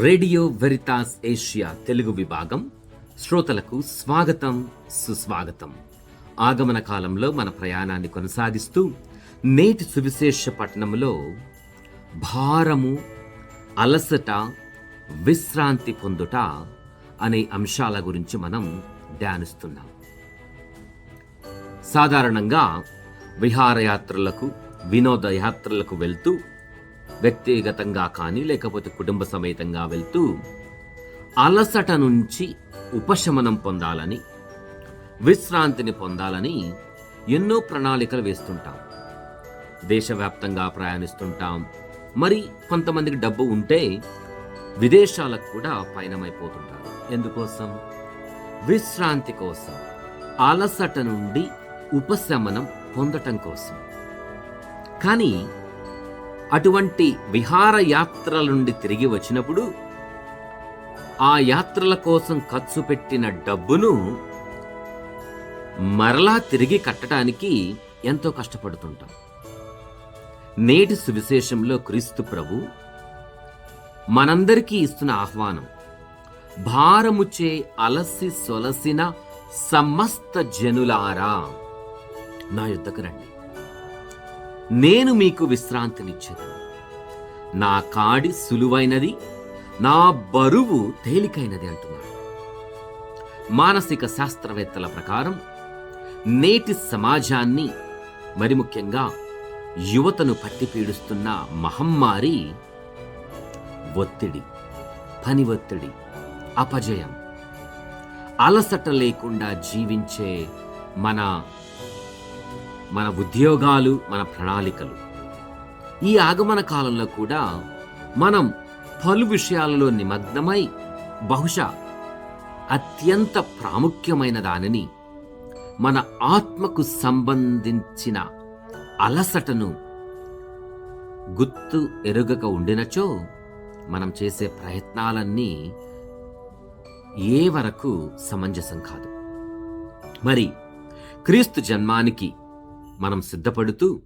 Radio Veritas Asia Telugu విభాగం శ్రోతలకు స్వాగతం సుస్వాగతం. ఆగమన కాలంలో మన ప్రయాణాన్ని కొనసాగిస్తూ నేటి సువిశేష పట్టణంలో భారము అలసట విశ్రాంతి పొందుట అనే అంశాల గురించి మనం ధ్యానిస్తున్నాం. సాధారణంగా విహారయాత్రలకు వినోదయాత్రలకు వెళ్తూ వ్యక్తిగతంగా కానీ లేకపోతే కుటుంబ సమేతంగా వెళ్తూ అలసట నుంచి ఉపశమనం పొందాలని విశ్రాంతిని పొందాలని ఎన్నో ప్రణాళికలు వేస్తుంటాం. దేశవ్యాప్తంగా ప్రయాణిస్తుంటాం. మరి కొంతమందికి డబ్బు ఉంటే విదేశాలకు కూడా పయనమైపోతుంటారు ఎందుకోసం? విశ్రాంతి కోసం అలసట నుండి ఉపశమనం పొందటం కోసం. కానీ అటువంటి విహారయాత్రల నుండి తిరిగి వచ్చినప్పుడు ఆ యాత్రల కోసం ఖర్చు పెట్టిన డబ్బును మరలా తిరిగి కట్టడానికి ఎంతో కష్టపడుతుంటాం. నేటి సువిశేషంలో క్రీస్తు ప్రభు మనందరికీ ఇస్తున్న ఆహ్వానం భారముచే అలసి సొలసిన సమస్త జనులారా నా యుద్ధకు రండి. నేను మీకు విశ్రాంతినిచ్చేది. నా కాడి సులువైనది నా బరువు తేలికైనది అంటున్నాడు. మానసిక శాస్త్రవేత్తల ప్రకారం నేటి సమాజాన్ని మరి ముఖ్యంగా యువతను పట్టి పీడిస్తున్న మహమ్మారి ఒత్తిడి పని ఒత్తిడి అపజయం అలసట లేకుండా జీవించే మన మన ఉద్యోగాలు మన ప్రణాళికలు. ఈ ఆగమన కాలంలో కూడా మనం పలు విషయాలలో నిమగ్నమై బహుశా అత్యంత ప్రాముఖ్యమైన దానిని మన ఆత్మకు సంబంధించిన అలసటను గుర్తు ఎరుగక ఉండినచో మనం చేసే ప్రయత్నాలన్నీ ఏ వరకు సమంజసం కాదు. మరి క్రీస్తు జన్మానికి మనం సిద్ధపడుతూ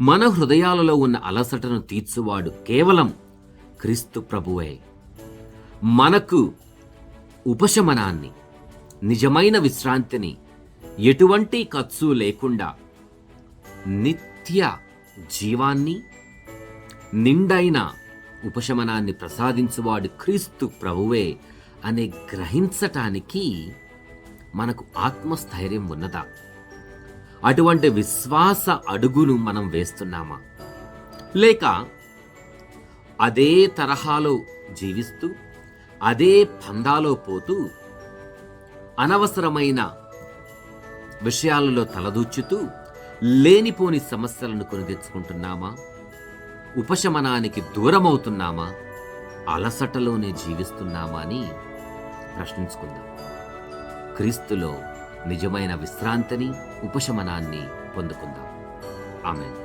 మన హృదయాలలో ఉన్న అలసటను తీర్చువాడు కేవలం క్రీస్తు ప్రభువే. మనకు ఉపశమనాన్ని నిజమైన విశ్రాంతిని ఎటువంటి ఖర్చు లేకుండా నిత్య జీవాన్ని నిండైన ఉపశమనాన్ని ప్రసాదించువాడు క్రీస్తు ప్రభువే అనే గ్రహించటానికి మనకు ఆత్మస్థైర్యం ఉన్నదా? అటువంటి విశ్వాస అడుగును మనం వేస్తున్నామా? లేక అదే తరహాలో జీవిస్తూ అదే పందాలో పోతూ అనవసరమైన విషయాలలో తలదూచుతూ లేనిపోని సమస్యలను కొనితెచ్చుకుంటున్నామా ఉపశమనానికి దూరమవుతున్నామా? అలసటలోనే జీవిస్తున్నామా అని ప్రశ్నించుకుందాం. క్రీస్తులో నిజమైన విశ్రాంతిని ఉపశమనాన్ని పొందుకుందాం. ఆమె